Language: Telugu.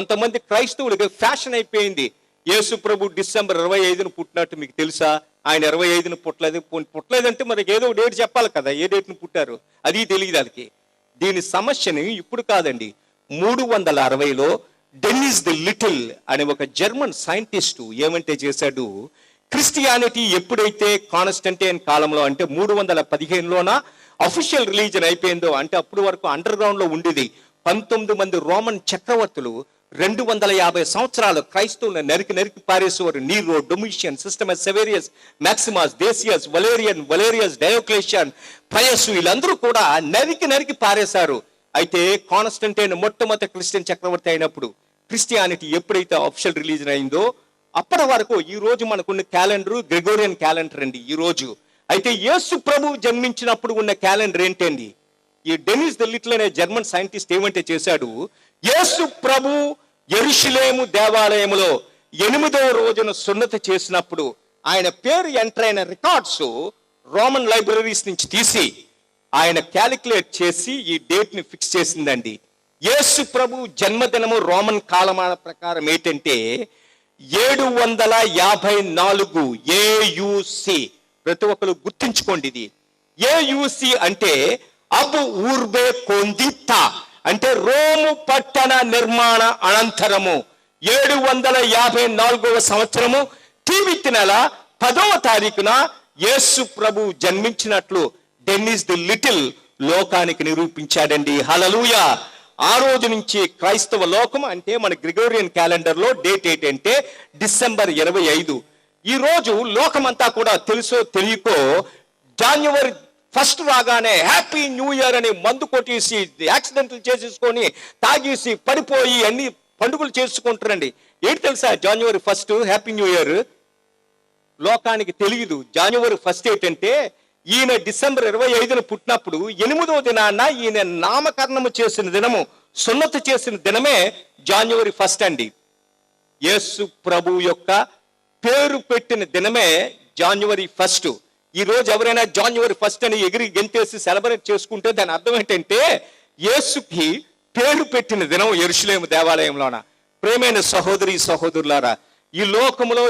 కొంతమంది క్రైస్తవులకి ఫ్యాషన్ అయిపోయింది. యేసు ప్రభు డిసెంబర్ ఇరవై ఐదున పుట్టినట్టు మీకు తెలుసా? ఆయన ఇరవై ఐదున పుట్టలేదు. పుట్టలేదంటే మనకి ఏదో డేట్ చెప్పాలి కదా ఏ డేట్ని పుట్టారు? అది తెలియదు వాళ్ళకి దీని సమస్యని ఇప్పుడు కాదండి. మూడు వందల అరవైలో డెన్నిస్ ది లిటిల్ అనే ఒక జర్మన్ సైంటిస్టు ఏమంటే చేశాడు? క్రిస్టియానిటీ ఎప్పుడైతే కాన్స్టంటైన్ కాలంలో అంటే మూడు వందల పదిహేనులోన అఫీషియల్ రిలీజన్ అయిపోయిందో అంటే అప్పుడు వరకు అండర్ గ్రౌండ్లో ఉండేది. పంతొమ్మిది మంది రోమన్ చక్రవర్తులు రెండు వందల యాభై సంవత్సరాలు క్రైస్తవులను నరికి నరికి పారేసేవారు Nero Domitian Septimius Severus Maximus Decius Valerian Valerius Diocletian Pius వీళ్ళందరూ కూడా నరికి నరికి పారేశారు. అయితే కాన్స్టంటైన్ మొట్టమొదటి క్రిస్టియన్ చక్రవర్తి అయినప్పుడు క్రిస్టియానిటీ ఎప్పుడైతే ఆఫిషియల్ రిలీజన్ అయిందో అప్పటి వరకు ఈ రోజు మనకున్న క్యాలెండరు గ్రెగోరియన్ క్యాలెండర్ అండి ఈ రోజు. అయితే యేసు ప్రభు జన్మించినప్పుడు ఉన్న క్యాలెండర్ ఏంటండి? ఈ డెనిస్ ద అనే జర్మన్ సైంటిస్ట్ ఏమంటే చేశాడు? యేసు ప్రభు ఎరుషులేము దేవాలయములో ఎనిమిదవ రోజున సున్నతి చేసినప్పుడు ఆయన పేరు ఎంటర్ అయిన రికార్డ్స్ రోమన్ లైబ్రరీస్ నుంచి తీసి ఆయన క్యాలిక్యులేట్ చేసి ఈ డేట్ని ఫిక్స్ చేసిందండి. యేసు ప్రభు జన్మదినము రోమన్ కాలమాన ప్రకారం ఏంటంటే ఏడు వందల యాభై నాలుగు ఏయుసి. ప్రతి ఒక్కరు గుర్తుంచుకోండి ఇది. ఏయుసి అంటే అబు ఊర్బే కొందిత్త. అంటే రోము పట్టణ నిర్మాణ అనంతరము. ఏడు వందల యాభై నాలుగవ సంవత్సరము టీవీ నెల పదవ తారీఖున యేసు ప్రభు జన్మించినట్లు డెన్నిస్ ది లిటిల్ లోకానికి నిరూపించాడండి. హలలుయ ఆ రోజు నుంచి క్రైస్తవ లోకం అంటే మన గ్రిగోరియన్ క్యాలెండర్లో డేట్ ఏంటంటే డిసెంబర్ ఇరవై ఐదు. ఈ రోజు లోకమంతా కూడా తెలుసో తెలియకో జాన్యువరి ఫస్ట్ రాగానే హ్యాపీ న్యూ ఇయర్ అని మందు కొట్టేసి యాక్సిడెంట్లు చేసేసుకొని తాగేసి పడిపోయి అన్ని పండుగలు చేసుకుంటారండి. ఏంటి తెలుసా? జనవరి ఫస్ట్ హ్యాపీ న్యూ ఇయర్ లోకానికి తెలియదు. జనవరి ఫస్ట్ ఏంటంటే ఈయన డిసెంబర్ ఇరవై ఐదున పుట్టినప్పుడు ఎనిమిదవ దినాన ఈయన నామకరణము చేసిన దినము సున్నత చేసిన దినమే జనవరి ఫస్ట్ అండి. యేసు ప్రభు యొక్క పేరు పెట్టిన దినమే జనవరి ఫస్ట్ ఈ రోజు ఎవరైనా జాన్యువరి ఫస్ట్ అని ఎగిరి గెంతేసి సెలబ్రేట్ చేసుకుంటే దాని అర్థం ఏంటంటే యేసుకి పేరు పెట్టిన దినం ఎరుషులేము దేవాలయంలోన. ప్రేమైన సహోదరి సహోదరులారా ఈ లోకములో